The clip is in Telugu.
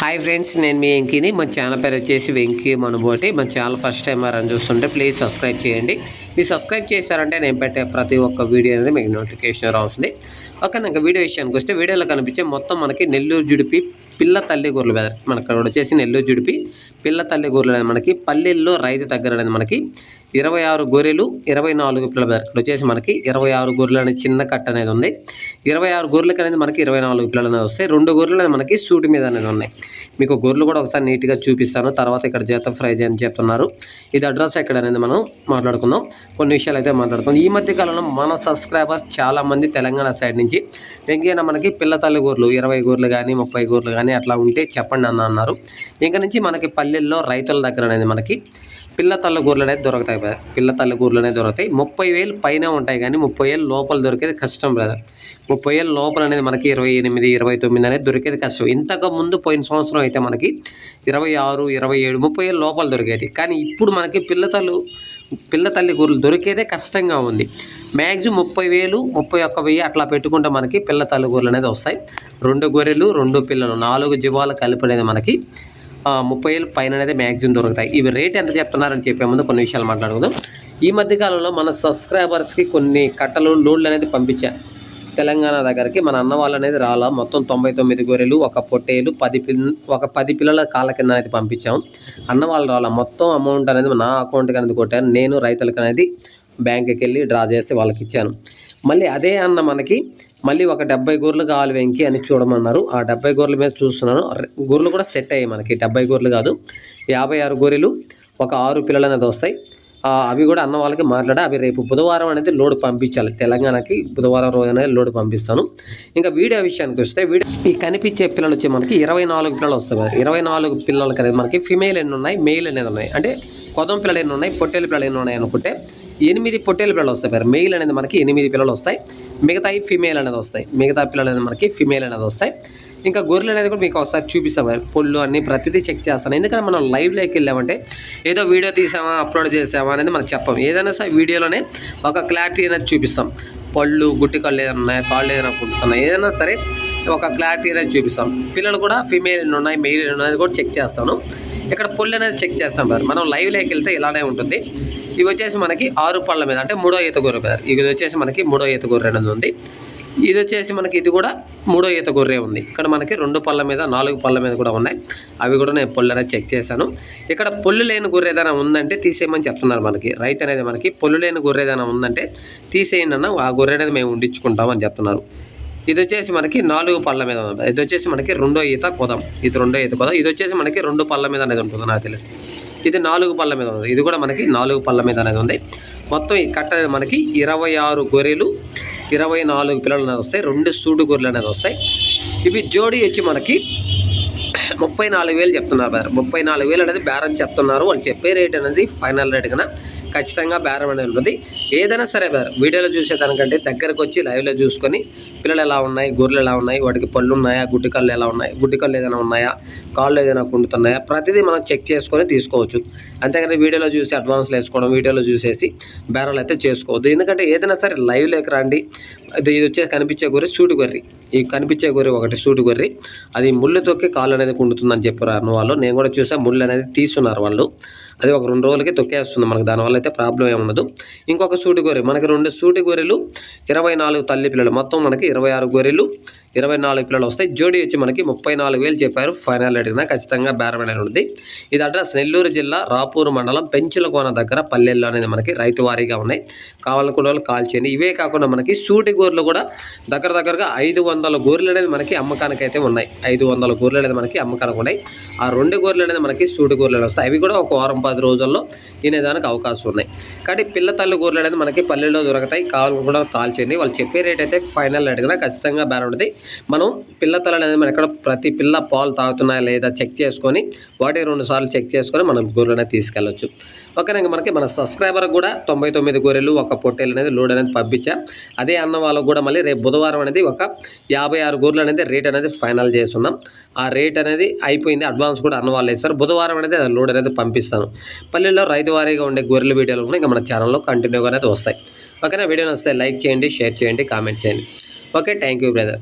హాయ్ ఫ్రెండ్స్ నేను మీ వెంకీని. మా ఛానల్ పేరు వచ్చేసి వెంకీ మనబోటి మన ఛానల్ ఫస్ట్ టైం అని చూస్తుంటే ప్లీజ్ సబ్స్క్రైబ్ చేయండి. మీరు సబ్స్క్రైబ్ చేశారంటే నేను పెట్టే ప్రతి ఒక్క వీడియో అనేది మీకు నోటిఫికేషన్ రావుతుంది ఓకే నాకు వీడియో విషయానికి వస్తే వీడియోలో కనిపించే మొత్తం మనకి నెల్లూరు జుడిపి పిల్ల తల్లి గొర్రెలు బెదర్ మనకి వచ్చేసి నెల్లూరు జుడిపి పిల్ల తల్లి గొర్రెలు అనేది మనకి పల్లెల్లో రైతు దగ్గర అనేది మనకి ఇరవై ఆరు గొర్రెలు ఇరవై నాలుగు పిల్ల దగ్గర ఇక్కడ వచ్చేసి మనకి ఇరవై ఆరు గొర్రెలు అనేది చిన్న కట్ట అనేది ఉంది. ఇరవై ఆరు గొర్రెలకి అనేది మనకి ఇరవై నాలుగు పిల్లలు అనేది వస్తాయి. రెండు గొర్రెలు అనేది మనకి సూటి మీద అనేది ఉన్నాయి. మీకు గొర్రెలు కూడా ఒకసారి నీట్గా చూపిస్తాను. తర్వాత ఇక్కడ జీతం ఫ్రై అని చెప్తున్నారు. ఇది అడ్రస్ ఎక్కడ అనేది మనం మాట్లాడుకుందాం. కొన్ని విషయాలు అయితే మాట్లాడుకుందాం. ఈ మధ్య కాలంలో మన సబ్స్క్రైబర్స్ చాలామంది తెలంగాణ సైడ్ నుంచి వెంకయ్య మనకి పిల్ల తల్లి గొర్రెలు ఇరవై గొర్రెలు కానీ ముప్పై గొర్రెలు కానీ అట్లా ఉంటే చెప్పండి అన్న అన్నారు. ఇంకా నుంచి మనకి పల్లెల్లో రైతుల దగ్గర అనేది మనకి పిల్ల తల్లగూరలు అనేది దొరుకుతాయి బ్రదర్ పిల్ల తల్లగూరలు అనేది దొరుకుతాయి. ముప్పై వేలు పైన ఉంటాయి కానీ ముప్పై వేలు లోపల దొరికేది కష్టం బ్రదర్ ముప్పై వేలు లోపల అనేది మనకి ఇరవై ఎనిమిది ఇరవై తొమ్మిది అనేది దొరికేది కష్టం. ఇంతకు ముందు పోయిన సంవత్సరం అయితే మనకి ఇరవై ఆరు ఇరవై ఏడు ముప్పై వేలు లోపల దొరికేటి. కానీ ఇప్పుడు మనకి పిల్లతల్లు పిల్ల తల్లి గొర్రెలు దొరికేదే కష్టంగా ఉంది. మ్యాక్సిమం ముప్పై వేలు ముప్పై ఒక్క వెయ్యి అట్లా పెట్టుకుంటే మనకి పిల్ల తల్లి గొర్రెలు అనేది వస్తాయి. రెండు గొర్రెలు రెండు పిల్లలు నాలుగు జీవాలు కలిపి అనేది మనకి ముప్పై వేలు పైన అనేది మ్యాక్సిమం దొరుకుతాయి. ఇవి రేట్ ఎంత చెప్తున్నారని చెప్పే ముందు కొన్ని విషయాలు మాట్లాడుకుందాం. ఈ మధ్యకాలంలో మన సబ్స్క్రైబర్స్కి కొన్ని కట్టలు లోడ్లు అనేది పంపించా. తెలంగాణ దగ్గరికి మన అన్న వాళ్ళు అనేది రాలా. మొత్తం తొంభై తొమ్మిది గొర్రెలు ఒక పొట్టేలు పది పిల్ ఒక పది పిల్లల కాళ్ళ కింద అనేది పంపించాం. అన్న వాళ్ళు రాలా. మొత్తం అమౌంట్ అనేది నా అకౌంట్కి అనేది కొట్టాను నేను రైతులకు అనేది బ్యాంకుకి వెళ్ళి డ్రా చేసి వాళ్ళకి ఇచ్చాను. మళ్ళీ అదే అన్న మనకి మళ్ళీ ఒక డెబ్బై గొర్రెలు కావాలి వెంకి అని చూడమన్నారు. ఆ డెబ్బై గొర్రెల మీద చూస్తున్నాను. గొర్రెలు కూడా సెట్ అయ్యాయి మనకి. డెబ్బై గొర్రెలు కాదు. యాభై ఆరు గొర్రెలు ఒక ఆరు పిల్లలు అనేది వస్తాయి. అవి కూడా అన్న వాళ్ళకి మాట్లాడా అవి రేపు బుధవారం అనేది లోడ్ పంపించాలి. తెలంగాణకి బుధవారం రోజు అనేది లోడ్ పంపిస్తాను. ఇంకా వీడియో విషయానికి వస్తే వీడియో ఈ కనిపించే పిల్లలు వచ్చి మనకి ఇరవై నాలుగు పిల్లలు వస్తాయి ఇరవై నాలుగు పిల్లలకి అనేది మనకి ఫిమేల్ ఎన్ని ఉన్నాయి? మెయిల్ అనేది ఉన్నాయి. అంటే కొదం పిల్లలు ఎన్ని ఉన్నాయి? పొట్టేలు పిల్లలు ఎన్ని ఉన్నాయి అనుకుంటే ఎనిమిది పొట్టేలు పిల్లలు వస్తాయి మెయిల్ అనేది మనకి ఎనిమిది పిల్లలు వస్తాయి. మిగతాయి ఫిమేల్ అనేది వస్తాయి. మిగతా పిల్లలు అనేది మనకి ఫిమేల్ అనేది వస్తాయి. ఇంకా గొర్రెలు అనేది కూడా మీకు ఒకసారి చూపిస్తాం పొల్లు అన్ని ప్రతిదీ చెక్ చేస్తాను. ఎందుకంటే మనం లైవ్లోకి వెళ్ళామంటే ఏదో వీడియో తీసామా అప్లోడ్ చేసామా అనేది మనం చెప్పాం. ఏదైనా సరే వీడియోలోనే ఒక క్లారిటీ అనేది చూపిస్తాం. పళ్ళు గుట్టి కళ్ళు ఏదైనా ఉన్నాయి కాళ్ళు ఏదైనా కుట్టుతున్నాయి ఏదైనా సరే ఒక క్లారిటీ అనేది చూపిస్తాం. పిల్లలు కూడా ఫిమేల్ ఎన్ని ఉన్నాయి మెయిల్ ఎన్ని ఉన్నాయి కూడా చెక్ చేస్తాను. ఇక్కడ పొల్లు అనేది చెక్ చేస్తాం మనం లైవ్లోకి వెళ్తే ఇలానే ఉంటుంది. ఇవి వచ్చేసి మనకి ఆరు పళ్ళ మీద అంటే మూడో ఈత గొర్రె మీద. ఇది వచ్చేసి మనకి మూడో ఈత గొర్రె అనేది ఉంది. ఇది వచ్చేసి మనకి ఇది కూడా మూడో ఈత గొర్రె ఉంది. ఇక్కడ మనకి రెండు పళ్ళ మీద నాలుగు పళ్ళ మీద కూడా ఉన్నాయి. అవి కూడా నేను పొల్లు అనేది చెక్ చేశాను. ఇక్కడ పొల్లు లేని గొర్రె ఏదైనా ఉందంటే తీసేయమని చెప్తున్నారు మనకి. రైతు అనేది మనకి పొల్లు లేని గొర్రె ఏదైనా ఉందంటే తీసేయండి అన్న ఆ గొర్రె అనేది మేము ఉండించుకుంటామని చెప్తున్నారు. ఇది వచ్చేసి మనకి నాలుగు పళ్ళ మీద ఉంది. ఇది వచ్చేసి మనకి రెండో ఈత కొదం. ఇది రెండో ఈత కొదం. ఇది వచ్చేసి మనకి రెండు పళ్ళ మీద అనేది ఉంటుంది నాకు తెలిసి. ఇది నాలుగు పళ్ళ మీద ఉంది. ఇది కూడా మనకి నాలుగు పళ్ళ మీద అనేది ఉంది. మొత్తం ఈ కట్ట మనకి ఇరవై ఆరు గొర్రెలు ఇరవై నాలుగు పిల్లలు అనేది వస్తాయి. రెండు సూడు గొర్రెలు అనేది వస్తాయి. ఇవి జోడీ వచ్చి మనకి ముప్పై నాలుగు వేలు చెప్తున్నారు ముప్పై నాలుగు వేలు అనేది బేరం చెప్తున్నారు. వాళ్ళు చెప్పే రేట్ అనేది ఫైనల్ రేట్ కన్నా ఖచ్చితంగా బేరం అనేది ఉంటుంది. ఏదైనా సరే బేరం వీడియోలో చూసేదానికంటే దగ్గరకు వచ్చి లైవ్లో చూసుకొని పిల్లలు ఎలా ఉన్నాయి గొర్రెలు ఎలా ఉన్నాయి వాటికి పళ్ళు ఉన్నాయా గుడ్డి కళ్ళు ఎలా ఉన్నాయి గుడ్డి కళ్ళు ఏదైనా ఉన్నాయా కాళ్ళు ఏదైనా కుండుతున్నాయా ప్రతిదీ మనం చెక్ చేసుకొని తీసుకోవచ్చు. అంతేకాని వీడియోలో చూసి అడ్వాన్స్లో వేసుకోవడం వీడియోలో చూసేసి బేరాలు అయితే చేసుకోవద్దు. ఎందుకంటే ఏదైనా సరే లైవ్ లేక రండి. ఇది వచ్చేసి కనిపించే గొర్రె సూటి గొర్రె. ఈ కనిపించే గొర్రె ఒకటి సూటి గొర్రె. అది ముళ్ళు తొక్కి కాళ్ళు అనేది కుండుతుందని చెప్పారు వాళ్ళు. నేను కూడా చూసా ముళ్ళు అనేది తీస్తున్నారు వాళ్ళు. అది ఒక రెండు రోజులకి తొక్కేస్తుంది మనకు. దానివల్ల అయితే ప్రాబ్లం ఏముండదు ఉండదు. ఇంకొక సూటి గొర్రె. మనకి రెండు సూటి గొర్రెలు ఇరవై నాలుగు తల్లి పిల్లలు. మొత్తం మనకి ఇరవై ఆరు గొర్రెలు. ఇరవై నాలుగు పిల్లలు వస్తాయి. జోడీ వచ్చి మనకి ముప్పై నాలుగు వేలు చెప్పారు. ఫైనల్ అడిగిన ఖచ్చితంగా బేరమైన ఉంటుంది. ఇది అడ్రస్ నెల్లూరు జిల్లా రాపూరు మండలం పెంచులకోన దగ్గర పల్లెల్లో అనేది మనకి రైతు వారీగా ఉన్నాయి. కావాలనుకున్న వాళ్ళు కాల్ చేయండి. ఇవే కాకుండా మనకి సూటి గోర్లు కూడా దగ్గర దగ్గరగా ఐదు వందల గోర్లు అనేది మనకి అమ్మకానికి అయితే ఉన్నాయి. ఐదు వందల గోర్లు అనేది మనకి అమ్మకానికి ఉన్నాయి. ఆ రెండు గోర్లు అనేది మనకి సూటి గోర్లు వస్తాయి. అవి కూడా ఒక వారం పది రోజుల్లో తినేదానికి అవకాశం ఉన్నాయి. కానీ పిల్ల తల్లి గోర్లు అనేది మనకి పల్లెల్లో దొరుకుతాయి. కావాలనుకున్న కాల్ చేయండి. వాళ్ళు చెప్పే రేట్ అయితే ఫైనల్ అడిగినా ఖచ్చితంగా బేర ఉంటుంది. మనం పిల్ల తలలు అనేది మనం ఎక్కడ ప్రతి పిల్ల పాలు తాగుతున్నాయా లేదా చెక్ చేసుకొని వాటి రెండు సార్లు చెక్ చేసుకొని మనం గొర్రెలు తీసుకెళ్ళచ్చు. ఓకేనా మనకి మన సబ్స్క్రైబర్ కూడా తొంభై తొమ్మిది గొర్రెలు ఒక పొట్టేలు అనేది లోడ్ అనేది పంపించాం. అదే అన్న వాళ్ళకు కూడా మళ్ళీ రేపు బుధవారం అనేది ఒక యాభై ఆరు గొర్రెలు అనేది రేట్ అనేది ఫైనల్ చేస్తున్నాం. ఆ రేట్ అనేది అయిపోయింది అడ్వాన్స్ కూడా అన్న వాళ్ళు వేస్తారు బుధవారం అనేది లోడ్ అనేది పంపిస్తాను. పల్లెల్లో రైతు వారీగా ఉండే గొర్రెల వీడియోలు కూడా ఇంకా మన ఛానల్లో కంటిన్యూగా అనేది వస్తాయి. ఓకేనా వీడియో నచ్చితే లైక్ చేయండి షేర్ చేయండి కామెంట్ చేయండి. Okay thank you brother.